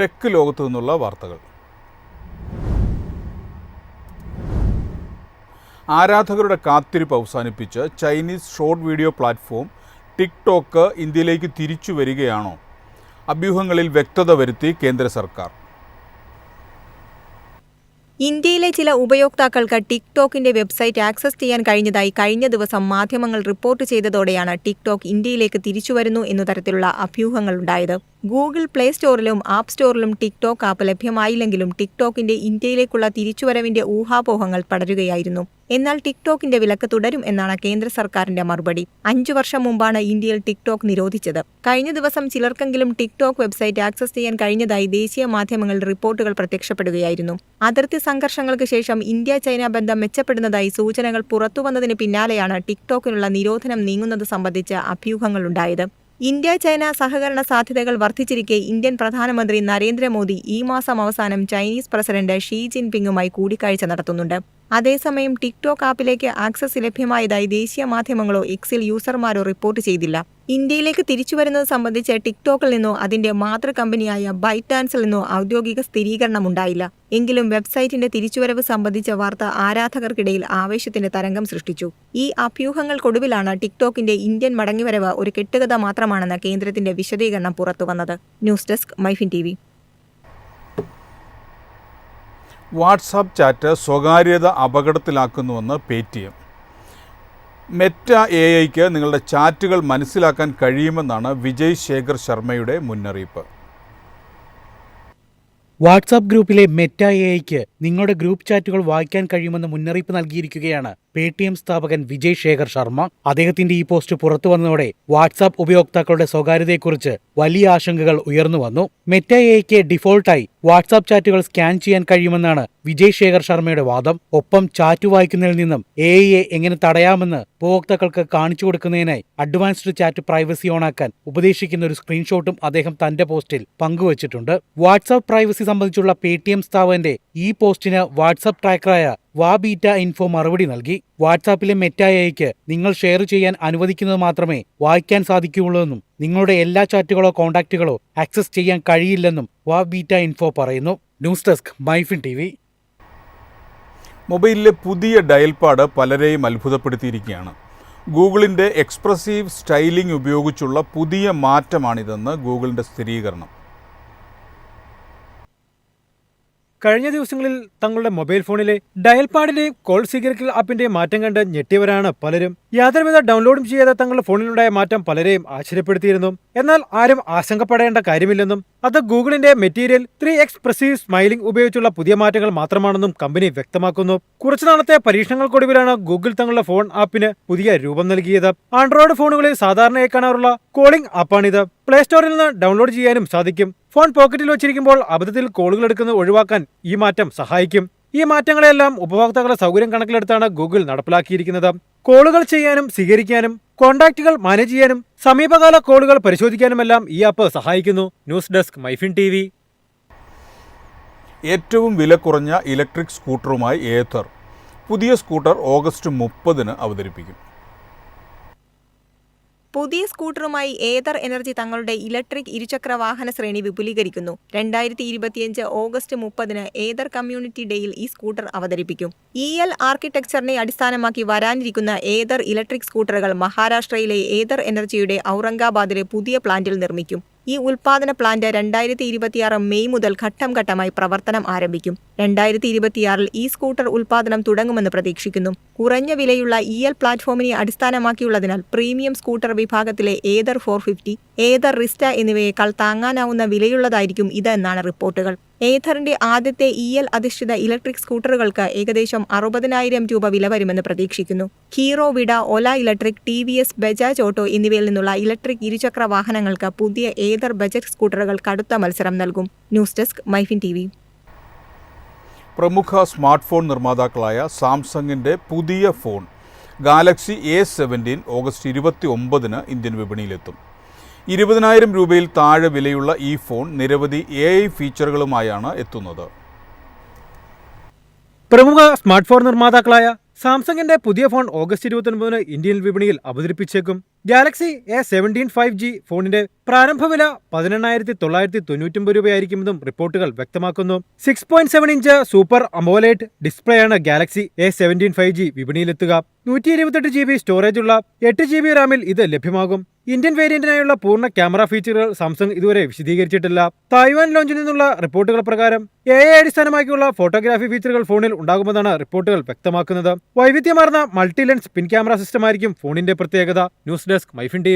Tech ലോകത്തു നിന്നുള്ള വാർത്തകൾ. ആരാധകരുടെ കാത്തിരിപ്പ് അവസാനിപ്പിച്ച് Chinese short video platform TikTok ഇന്ത്യയിലേക്ക് തിരിച്ചു വരികയാണോ? അഭ്യൂഹങ്ങളിൽ വ്യക്തത വരുത്തി കേന്ദ്ര സർക്കാർ. ഇന്ത്യയിലെ ചില ഉപയോക്താക്കൾക്ക് ടിക്ടോക്കിന്റെ വെബ്സൈറ്റ് ആക്സസ് ചെയ്യാൻ കഴിഞ്ഞതായി കഴിഞ്ഞ ദിവസം മാധ്യമങ്ങൾ റിപ്പോർട്ട് ചെയ്തതോടെയാണ് ടിക്ടോക്ക് ഇന്ത്യയിലേക്ക് തിരിച്ചുവരുന്നു എന്ന തരത്തിലുള്ള അഭ്യൂഹങ്ങളുണ്ടായത്. ഗൂഗിൾ പ്ലേ സ്റ്റോറിലും ആപ്പ് സ്റ്റോറിലും ടിക്ടോക്ക് ആപ്പ് ലഭ്യമായില്ലെങ്കിലും ടിക്ടോക്കിന്റെ ഇന്ത്യയിലേക്കുള്ള തിരിച്ചുവരവിന്റെ ഊഹാപോഹങ്ങൾ പടരുകയായിരുന്നു. എന്നാൽ ടിക്ടോക്കിന്റെ വിലക്ക് തുടരും എന്നാണ് കേന്ദ്ര സർക്കാരിന്റെ മറുപടി. അഞ്ചു വർഷം മുമ്പാണ് ഇന്ത്യയിൽ ടിക്ടോക്ക് നിരോധിച്ചത്. കഴിഞ്ഞ ദിവസം ചിലർക്കെങ്കിലും ടിക്ടോക്ക് വെബ്സൈറ്റ് ആക്സസ് ചെയ്യാൻ കഴിഞ്ഞതായി ദേശീയ മാധ്യമങ്ങൾ റിപ്പോർട്ടുകൾ പ്രത്യക്ഷപ്പെടുകയായിരുന്നു. അതിർത്തി സംഘർഷങ്ങൾക്ക് ശേഷം ഇന്ത്യ ചൈന ബന്ധം മെച്ചപ്പെടുന്നതായി സൂചനകൾ പുറത്തുവന്നതിന് പിന്നാലെയാണ് ടിക്ടോക്കിനുള്ള നിരോധനം നീങ്ങുന്നത് സംബന്ധിച്ച അഭ്യൂഹങ്ങളുണ്ടായത്. ഇന്ത്യ ചൈന സഹകരണ സാധ്യതകൾ വർദ്ധിച്ചിരിക്കെ ഇന്ത്യൻ പ്രധാനമന്ത്രി നരേന്ദ്രമോദി ഈ മാസം അവസാനം ചൈനീസ് പ്രസിഡന്റ് ഷീ ജിൻപിങ്ങുമായി കൂടിക്കാഴ്ച നടത്തുന്നുണ്ട്. അതേസമയം ടിക്ടോക്ക് ആപ്പിലേക്ക് ആക്സസ് ലഭ്യമായതായി ദേശീയ മാധ്യമങ്ങളോ എക്സിൽ യൂസർമാരോ റിപ്പോർട്ട് ചെയ്തില്ല. ഇന്ത്യയിലേക്ക് തിരിച്ചു വരുന്നത് സംബന്ധിച്ച് ടിക്ടോക്കിൽ നിന്നോ അതിന്റെ മാതൃ കമ്പനിയായ ബൈറ്റാൻസിൽ നിന്നോ ഔദ്യോഗിക സ്ഥിരീകരണം ഉണ്ടായില്ല എങ്കിലും വെബ്സൈറ്റിന്റെ തിരിച്ചുവരവ് സംബന്ധിച്ച വാർത്ത ആരാധകർക്കിടയിൽ ആവേശത്തിന്റെ തരംഗം സൃഷ്ടിച്ചു. ഈ അഭ്യൂഹങ്ങൾക്കൊടുവിലാണ് ടിക്ടോക്കിന്റെ ഇന്ത്യൻ മടങ്ങിവരവ് ഒരു കെട്ടുകഥ മാത്രമാണെന്ന കേന്ദ്രത്തിന്റെ വിശദീകരണം പുറത്തുവന്നത്. News desk MyFin T WhatsApp chat സ്വകാര്യത അപകടത്തിലാക്കുന്നുവെന്ന് Paytm Meta A ഐക്ക് നിങ്ങളുടെ ചാറ്റുകൾ മനസ്സിലാക്കാൻ കഴിയുമെന്നാണ് വിജയ് ശേഖർ ശർമ്മയുടെ മുന്നറിയിപ്പ്. വാട്സാപ്പ് ഗ്രൂപ്പിലെ മെറ്റ എ ഐക്ക് നിങ്ങളുടെ ഗ്രൂപ്പ് ചാറ്റുകൾ വായിക്കാൻ കഴിയുമെന്ന് മുന്നറിയിപ്പ് നൽകിയിരിക്കുകയാണ് പേ ടി എം സ്ഥാപകൻ വിജയ് ശേഖർ ശർമ്മ. അദ്ദേഹത്തിന്റെ ഈ പോസ്റ്റ് പുറത്തു വന്നതോടെ വാട്സാപ്പ് ഉപയോക്താക്കളുടെ സ്വകാര്യതയെക്കുറിച്ച് വലിയ ആശങ്കകൾ ഉയർന്നു വന്നു. മെറ്റ എഐക്ക് ഡിഫോൾട്ടായി വാട്സാപ്പ് ചാറ്റുകൾ സ്കാൻ ചെയ്യാൻ കഴിയുമെന്നാണ് വിജയ് ശേഖർ ശർമ്മയുടെ വാദം. ഒപ്പം ചാറ്റ് വായിക്കുന്നതിൽ നിന്നും എ ഐയെ എങ്ങനെ തടയാമെന്ന് ഉപഭോക്താക്കൾക്ക് കാണിച്ചു കൊടുക്കുന്നതിനായി അഡ്വാൻസ്ഡ് ചാറ്റ് പ്രൈവസി ഓണാക്കാൻ ഉപദേശിക്കുന്ന ഒരു സ്ക്രീൻഷോട്ടും അദ്ദേഹം തന്റെ പോസ്റ്റിൽ പങ്കുവച്ചിട്ടുണ്ട്. വാട്സാപ്പ് പ്രൈവസി സംബന്ധിച്ചുള്ള പേ ടി എം സ്ഥാപകന്റെ ഈ പോസ്റ്റിന് വാട്സാപ്പ് ട്രാക്കറായ വാ ബീറ്റ ഇൻഫോ മറുപടി നൽകി. വാട്സാപ്പിലെ മെറ്റായയ്ക്ക് നിങ്ങൾ ഷെയർ ചെയ്യാൻ അനുവദിക്കുന്നത് മാത്രമേ വായിക്കാൻ സാധിക്കുകയുള്ളൂവെന്നും നിങ്ങളുടെ എല്ലാ ചാറ്റുകളോ കോൺടാക്റ്റുകളോ ആക്സസ് ചെയ്യാൻ കഴിയില്ലെന്നും വാബീറ്റ ഇൻഫോ പറയുന്നു. ന്യൂസ് ഡെസ്ക് മൈഫിൻ ടി മൊബൈലിലെ പുതിയ ഡയൽപാഡ് പലരെയും അത്ഭുതപ്പെടുത്തിയിരിക്കുകയാണ്. ഗൂഗിളിന്റെ എക്സ്പ്രസീവ് സ്റ്റൈലിംഗ് ഉപയോഗിച്ചുള്ള പുതിയ മാറ്റമാണിതെന്ന് ഗൂഗിളിന്റെ സ്ഥിരീകരണം. കഴിഞ്ഞ ദിവസങ്ങളിൽ തങ്ങളുടെ മൊബൈൽ ഫോണിലെ ഡയൽ പാഡിന്റെയും കോൾ സ്വീകരിക്കൽ ആപ്പിന്റെയും മാറ്റം കണ്ട് ഞെട്ടിയവരാണ് പലരും. യാതൊരുവിധ ഡൗൺലോഡും ചെയ്യാതെ തങ്ങളുടെ ഫോണിലുണ്ടായ മാറ്റം പലരെയും ആശ്ചര്യപ്പെടുത്തിയിരുന്നു. എന്നാൽ ആരും ആശങ്കപ്പെടേണ്ട കാര്യമില്ലെന്നും അത് ഗൂഗിളിന്റെ മെറ്റീരിയൽ ത്രീ എക്സ്പ്രസീവ് സ്മൈലിംഗ് ഉപയോഗിച്ചുള്ള പുതിയ മാറ്റങ്ങൾ മാത്രമാണെന്നും കമ്പനി വ്യക്തമാക്കുന്നു. കുറച്ചുനാളത്തെ പരീക്ഷണങ്ങൾക്കൊടുവിലാണ് ഗൂഗിൾ തങ്ങളുടെ ഫോൺ ആപ്പിന് പുതിയ രൂപം നൽകിയത്. ആൻഡ്രോയിഡ് ഫോണുകളിൽ സാധാരണയായി കാണാറുള്ള കോളിംഗ് ആപ്പാണിത്. പ്ലേ സ്റ്റോറിൽ നിന്ന് ഡൗൺലോഡ് ചെയ്യാനും സാധിക്കും. ഫോൺ പോക്കറ്റിൽ വെച്ചിരിക്കുമ്പോൾ അബദ്ധത്തിൽ കോളുകൾ എടുക്കുന്നത് ഒഴിവാക്കാൻ ഈ മാറ്റം സഹായിക്കും. ഈ മാറ്റങ്ങളെല്ലാം ഉപഭോക്താക്കളുടെ സൗകര്യം കണക്കിലെടുത്താണ് ഗൂഗിൾ നടപ്പിലാക്കിയിരിക്കുന്നത്. കോളുകൾ ചെയ്യാനും സ്വീകരിക്കാനും കോൺടാക്റ്റുകൾ മാനേജ് ചെയ്യാനും സമീപകാല കോളുകൾ പരിശോധിക്കാനുമെല്ലാം ഈ ആപ്പ് സഹായിക്കുന്നു. News desk MyFin T V. ഏറ്റവും വില കുറഞ്ഞ ഇലക്ട്രിക് സ്കൂട്ടറുമായി ഏഥർ പുതിയ സ്കൂട്ടർ ഓഗസ്റ്റ് മുപ്പതിന് അവതരിപ്പിക്കും. പുതിയ സ്കൂട്ടറുമായി ഏതർ എനർജി തങ്ങളുടെ ഇലക്ട്രിക് ഇരുചക്ര വാഹന ശ്രേണി വിപുലീകരിക്കുന്നു. രണ്ടായിരത്തി ഇരുപത്തിയഞ്ച് ഓഗസ്റ്റ് മുപ്പതിന് ഏതർ കമ്മ്യൂണിറ്റി ഡേയിൽ ഈ സ്കൂട്ടർ അവതരിപ്പിക്കും. ഇ എൽ ആർക്കിടെക്ചറിനെ അടിസ്ഥാനമാക്കി വരാനിരിക്കുന്ന ഏതർ ഇലക്ട്രിക് സ്കൂട്ടറുകൾ മഹാരാഷ്ട്രയിലെ ഏതർ എനർജിയുടെ ഔറംഗാബാദിലെ പുതിയ പ്ലാന്റിൽ നിർമ്മിക്കും. ഈ ഉൽപാദന പ്ലാന്റ് രണ്ടായിരത്തി ഇരുപത്തിയാറ് മെയ് മുതൽ ഘട്ടം ഘട്ടമായി പ്രവർത്തനം ആരംഭിക്കും. രണ്ടായിരത്തി ഇരുപത്തിയാറിൽ ഈ സ്കൂട്ടർ ഉൽപാദനം തുടങ്ങുമെന്ന് പ്രതീക്ഷിക്കുന്നു. കുറഞ്ഞ വിലയുള്ള ഇ എൽ പ്ലാറ്റ്ഫോമിനെ അടിസ്ഥാനമാക്കിയുള്ളതിനാൽ പ്രീമിയം സ്കൂട്ടർ വിഭാഗത്തിലെ ഏതർ ഫോർ ഫിഫ്റ്റി ഏതർ റിസ്റ്റ എന്നിവയേക്കാൾ താങ്ങാനാവുന്ന വിലയുള്ളതായിരിക്കും ഇതെന്നാണ് റിപ്പോർട്ടുകൾ. ഏഥറിന്റെ ആദ്യത്തെ ഇ എൽ അധിഷ്ഠിത ഇലക്ട്രിക് സ്കൂട്ടറുകൾക്ക് ഏകദേശം അറുപതിനായിരം രൂപ വില വരുമെന്ന് പ്രതീക്ഷിക്കുന്നു. Hero Vida Ola electric T V S Bajaj auto എന്നിവയിൽ നിന്നുള്ള ഇലക്ട്രിക് ഇരുചക്ര വാഹനങ്ങൾക്ക് പുതിയ ഏതർ ബജറ്റ് സ്കൂട്ടറുകൾ കടുത്ത മത്സരം നൽകും. ന്യൂസ് ഡെസ്ക് മൈഫിൻ ടി പ്രമുഖ സ്മാർട്ട് ഫോൺ നിർമ്മാതാക്കളായ സാംസങ്ങിന്റെ പുതിയ phone Galaxy A seventeen August ഇരുപത്തി ഒമ്പതിന് ഇന്ത്യൻ വിപണിയിലെത്തും. ഇരുപതിനായിരം രൂപയിൽ താഴെ വിലയുള്ള ഈ ഫോൺ നിരവധി എ ഐ ഫീച്ചറുകളുമായാണ് എത്തുന്നത്. പ്രമുഖ സ്മാർട്ട് ഫോൺ നിർമ്മാതാക്കളായ സാംസങ്ങിന്റെ പുതിയ ഫോൺ ഓഗസ്റ്റ് ഇരുപത്തൊൻപതിന് ഇന്ത്യൻ വിപണിയിൽ അവതരിപ്പിച്ചേക്കും. Galaxy A seventeen five G ഫോണിന്റെ പ്രാരംഭ വില പതിനെണ്ണായിരത്തി തൊള്ളായിരത്തി തൊണ്ണൂറ്റൊമ്പത് രൂപയായിരിക്കുമെന്നും റിപ്പോർട്ടുകൾ വ്യക്തമാക്കുന്നു. Six point seven inch super AMOLED ഡിസ്പ്ലേയാണ് Galaxy A seventeen five G വിപണിയിലെത്തുക. നൂറ്റി ഇരുപത്തെട്ട് ജി ബി സ്റ്റോറേജുള്ള എട്ട് ജി ബി റാമിൽ ഇത് ലഭ്യമാകും. ഇന്ത്യൻ വേരിയന്റിനായുള്ള പൂർണ ക്യാമറ ഫീച്ചറുകൾ സാംസങ് ഇതുവരെ വിശദീകരിച്ചിട്ടില്ല. തായ്വാൻ ലോഞ്ചിൽ നിന്നുള്ള റിപ്പോർട്ടുകൾ പ്രകാരം എ ഐ അടിസ്ഥാനമാക്കിയുള്ള ഫോട്ടോഗ്രാഫി ഫീച്ചറുകൾ ഫോണിൽ ഉണ്ടാകുമെന്നാണ് റിപ്പോർട്ടുകൾ വ്യക്തമാക്കുന്നത്. വൈവിധ്യമാർന്ന മൾട്ടി ലെൻസ് പിൻ ക്യാമറ സിസ്റ്റമായിരിക്കും ഫോണിന്റെ പ്രത്യേകത. News desk MyFin T